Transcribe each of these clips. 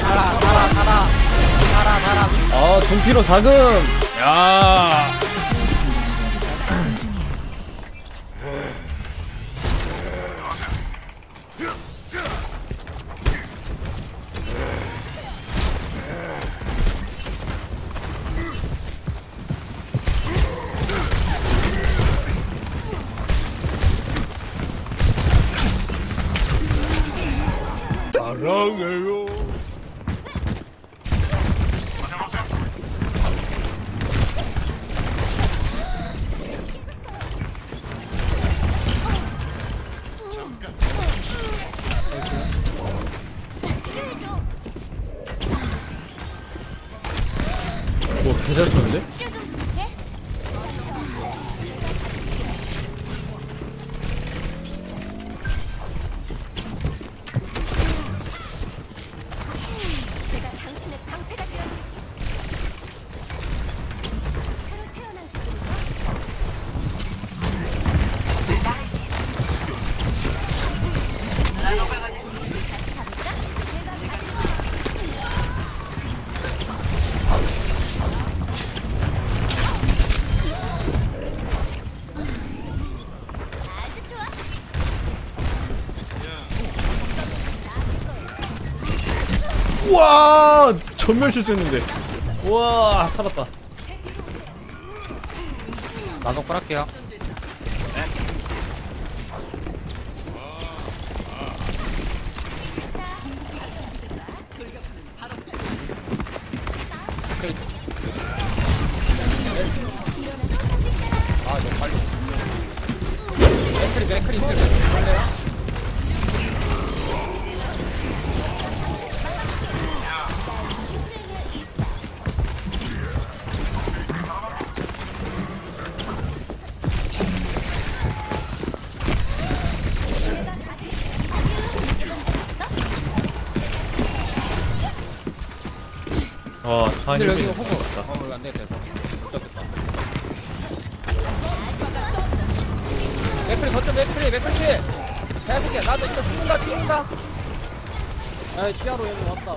달아 아 둠피로 자금. 야 사랑해요 뭐 개잘 쏘는데? 우와 전멸 실수했는데. 우와 살았다. 나도 콜할게요. 아 이거 빨리. 맥크리 맥크리 맥크리 근데 여기 호구. 어 이거 안 되겠다 이거 못 잡겠다. 맥크리 거점 맥크리 맥크리 개새끼야 나도 이거 죽는다 죽는다. 아 시야로 여기 왔다.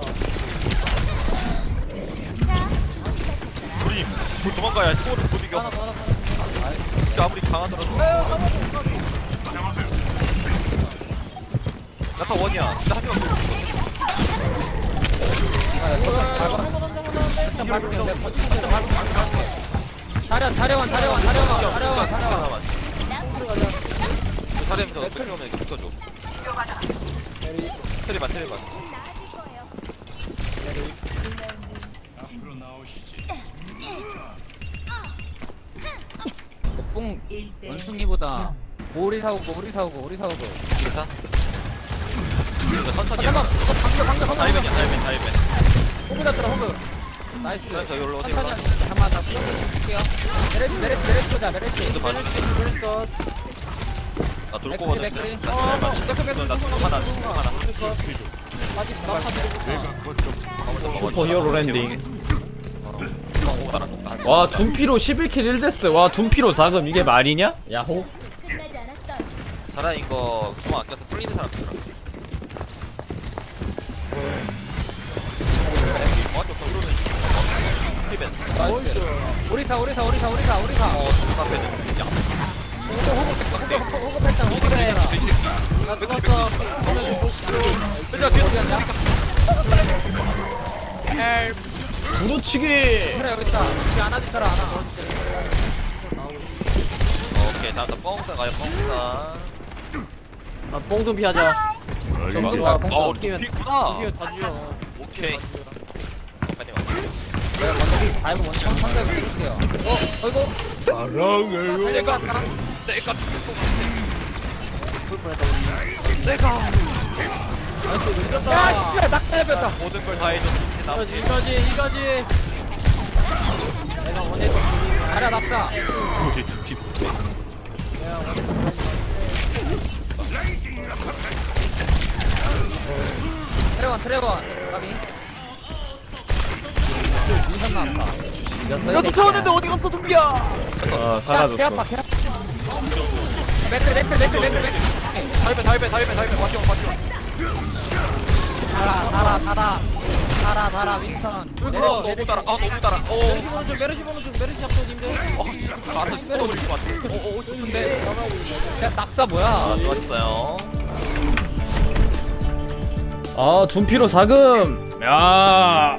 우리 뭐 도망가야 초월을 못 이겨. 하나 하나 진짜 아무리 강하더라도. 나타 원이야. 진짜 한 명 원숭이보다 오리 사오고 오리 사오고 오리 사오고. 기사? 천천히 해봐. 잠깐만! 어, 방벽 방벽 방벽! 다이벤이야 다이벤 다이벤. 호그 잡더라 호그. 나이스 저 여기로 어디 천천히 올라? 하자. 잠깐만 나 수영 줄게요 메레시 메레시 메레시 보자 메레시 이거 봐줘. 메레시 컷나 돌고 맥크리, 거든 맥크리. 어, 어, 맥크리, 맥크리. 나 하나 하나 빠지 나 슈퍼 히어로 랜딩 나랑 와 둠피로 11킬 1데스 와 둠피로 자금 이게 말이냐? 야호 끝나지 않았어요. 자라 이거 주먹 아껴서 뚫리는 사람 있더라 완전 거꾸로는 나이스. 오리사 오리사 오리사 오리사 오리사. 어 존나 패는 야. 팔짱 나 죽었어 끌자 뒤에 두루치기. 그래 여기 있다. 여기 안아주더라 안아 오케이 다음 또 뻥사 가요 뻥사. 아 뽕둠피 하자. 정글 좋아. 가어다 주여. 오케이 내가 먼저 다이브 먼저 상대로 드릴게요. 어 어이구. 사랑해요. 내가 내가 야 씨발 낙타해봤다. 모든 걸 다 해줬지 나 이거지 이거지 내가 원했던 알아 낙타. 트레원 트레원 까비 이겼어. 야 쫓아왔는데 어디 갔어 둥비야 아개 사라졌어 아파 개 아파. 맥클 맥클 맥클 맥클 맥클. 다이벤 다이벤 다이벤 다이벤 바티온 바티온 달아 달아 달아 달아 달아 윈선. 어 너무 따라 아 너무 따라 어 메르시 보는 중 메르시 보는 중 메르시 잡고 님들. 어, 진짜 가서 진짜 버릴 것 같아 어어 좋은데. 야 낙사 뭐야? 아 좋았어요 아 둔피로 사금 야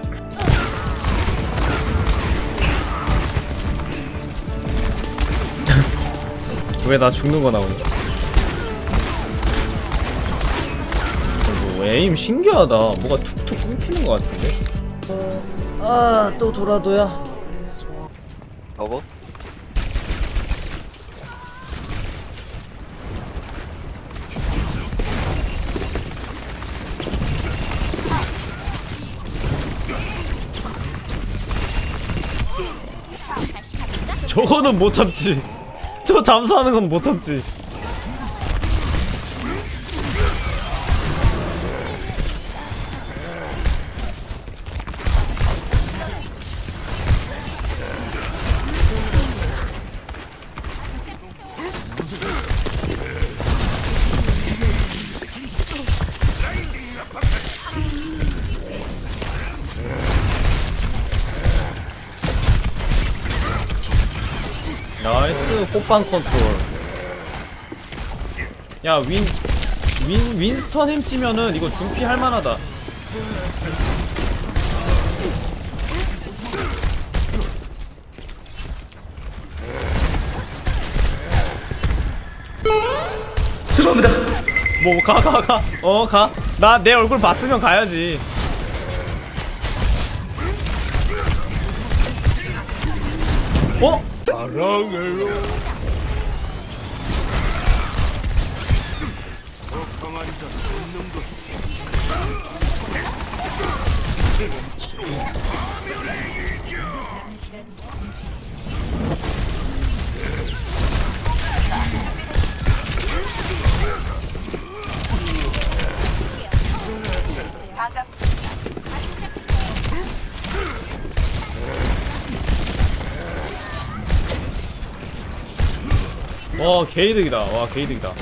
왜 나 죽는 거 나오냐 이거 에임 신기하다. 뭐가 툭툭 끊기는 거 같은데? 아 또 돌아도야? 버버 저거는 못 참지 저 잠수하는 건 못 참지 나이스 꽃빵 컨트롤. 야 윈 윈, 윈스턴 햄 찌면은 이거 둔피 할만하다. 죄송합니다. 뭐 가 가 가. 어 가. 나 내 얼굴 봤으면 가야지. 어? 사랑해요. 강한 자 성능도 반갑습니다. 와 개이득이다. 와 개이득이다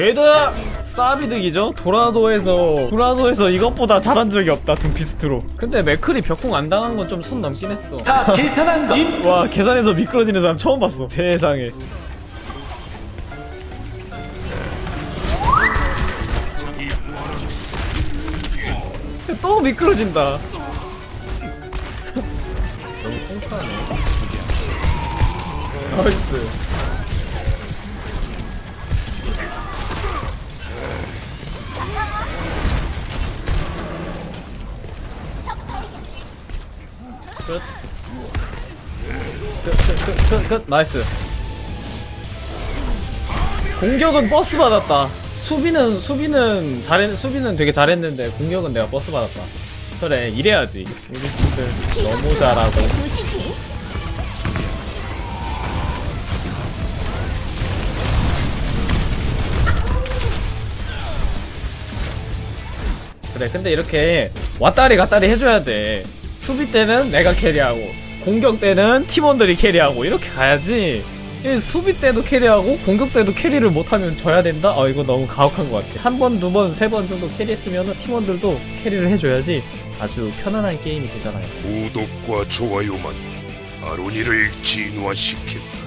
걔도 싸비득이죠? 도라도에서 도라도에서 이것보다 잘한 적이 없다 둠피스트로. 근데 맥클이 벽공 안 당한 건좀선 넘긴 했어. 다 계산한다 와 계산해서 미끄러지는 사람 처음 봤어. 세상에. 또 미끄러진다. 너무 통크하네. 나이스 끝. 끝, 끝, 끝, 끝, 끝. 나이스. 공격은 버스 받았다. 수비는 수비는 잘했 수비는 되게 잘했는데 공격은 내가 버스 받았다. 그래 이래야지. 우리 팀들 너무 잘하고. 그래 근데 이렇게 왔다리 갔다리 해줘야 돼. 수비 때는 내가 캐리하고 공격 때는 팀원들이 캐리하고 이렇게 가야지. 이 수비 때도 캐리하고 공격 때도 캐리를 못하면 져야 된다? 어 이거 너무 가혹한 것 같아 한 번, 두 번, 세 번 정도 캐리했으면 팀원들도 캐리를 해줘야지 아주 편안한 게임이 되잖아요 구독과 좋아요만 아로니를 진화시킨다.